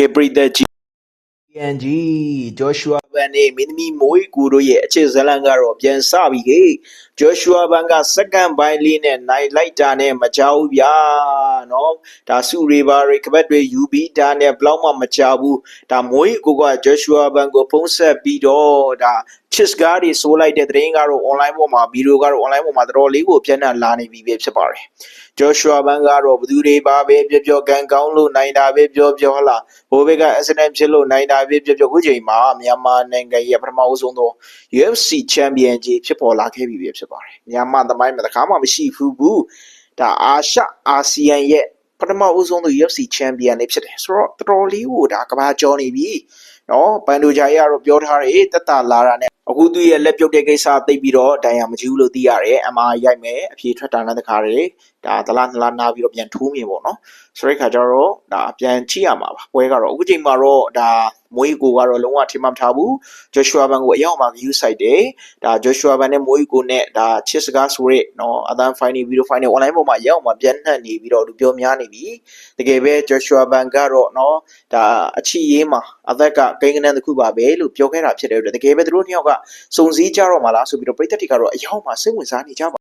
ကဲပရိသတ်ကြီး PNG Joshua Ban နဲ့မင်းသမီးမိုးကူတို့ရဲ့အခြေဇလန်ကတော့ပြန်စပြီဟေ့ Joshua Ban ကစက္ကန့်ပိုင်းလေးနဲ့နိုင်လိုက်တာနဲ့မကြောက်ဘူးဗျာနော်ဒါစုရီပါရီကပတ်တွေယူပြီးတာနဲ့ဘလောက်မှမကြောက်ဘူးဒါမိုးကူက Joshua Ban ကိုဖုံးဆက်ပြီးတော့ဒါ chis ကားတွေဆိုးလိုက်တဲ့သတင်းကတော့ online ပေါ်မှာဗီဒီယိုကတော့ online ပေါ်မှာတော်တော်လေးကိုပြန့်နှံ့လာနေပြီပဲဖြစ်ပါတယ် Joshua Ban ကတော့ဘယ်သူတွေပါပဲပြောပြောကန်ကောင်းလို့နိုင်တာပဲပြောပြောဟလားဟိုဘက်က accident ဖြစ်လို့နိုင်တာပဲပြောပြောခုချိန်မှာမြန်မာနိုင်ငံရဲ့ပထမအဆုံးသော UFC Champion ကြီးဖြစ်ပေါ်လာခဲ့ပြီပဲဖြစ်ပါတယ်မြန်မာသမိုင်းမှာတစ်ခါမှမရှိဘူးဘူးဒါအာရှအာဆီယံရဲ့ပထမအဆုံးသော UFC Champion လေးဖြစ်တယ်ဆိုတော့တော်တော်လေးကိုဒါကဘာကျော်နေပြီနော်ပန်ဒိုဂျာကြီးကတော့ပြောထားတယ်တက်တာလာတာနဲ့အခုသူရဲ့လက်ပြုတ်တဲ့ကိစ္စသိပ်ပြီးတော့ဒဏ်ရာမကြီးဘူးလို့သိရတယ် MR ရိုက်မယ်အဖြေထွက်တာနဲ့တခါတည်းဒါသလားနလားနားပြီးတော့ပြန်ထိုးမြင်ပေါ့နော်ဆိုတဲ့ခါကျတော့ဒါပြန်ကြည့်ရမှာပါပွဲကတော့အခုချိန်မှာတော့ဒါ မွေးကိုကတော့လုံးဝထိမမထားဘူး Joshua Ban ကိုအရောက်မှာ view site တယ်ဒါ Joshua Ban နဲ့မွေးကိုနဲ့ဒါချစ်စကားဆိုရဲနော်အသန်း final video final online ပေါ်မှာရောက်မှာပြန်နှံ့နေပြီးတော့လူပြောများနေပြီတကယ်ပဲ Joshua Ban ကတော့နော်ဒါအချီရေးမှာအသက်ကကိန်းကနန်းတစ်ခုပါပဲလို့ပြောခဲ့တာဖြစ်တဲ့အတွက်တကယ်ပဲသူတို့နှစ်ယောက်ကစုံစည်းကြတော့မှာလားဆိုပြီးတော့ပြည်သက်တွေကတော့အရောက်မှာစိတ်ဝင်စားနေကြပါ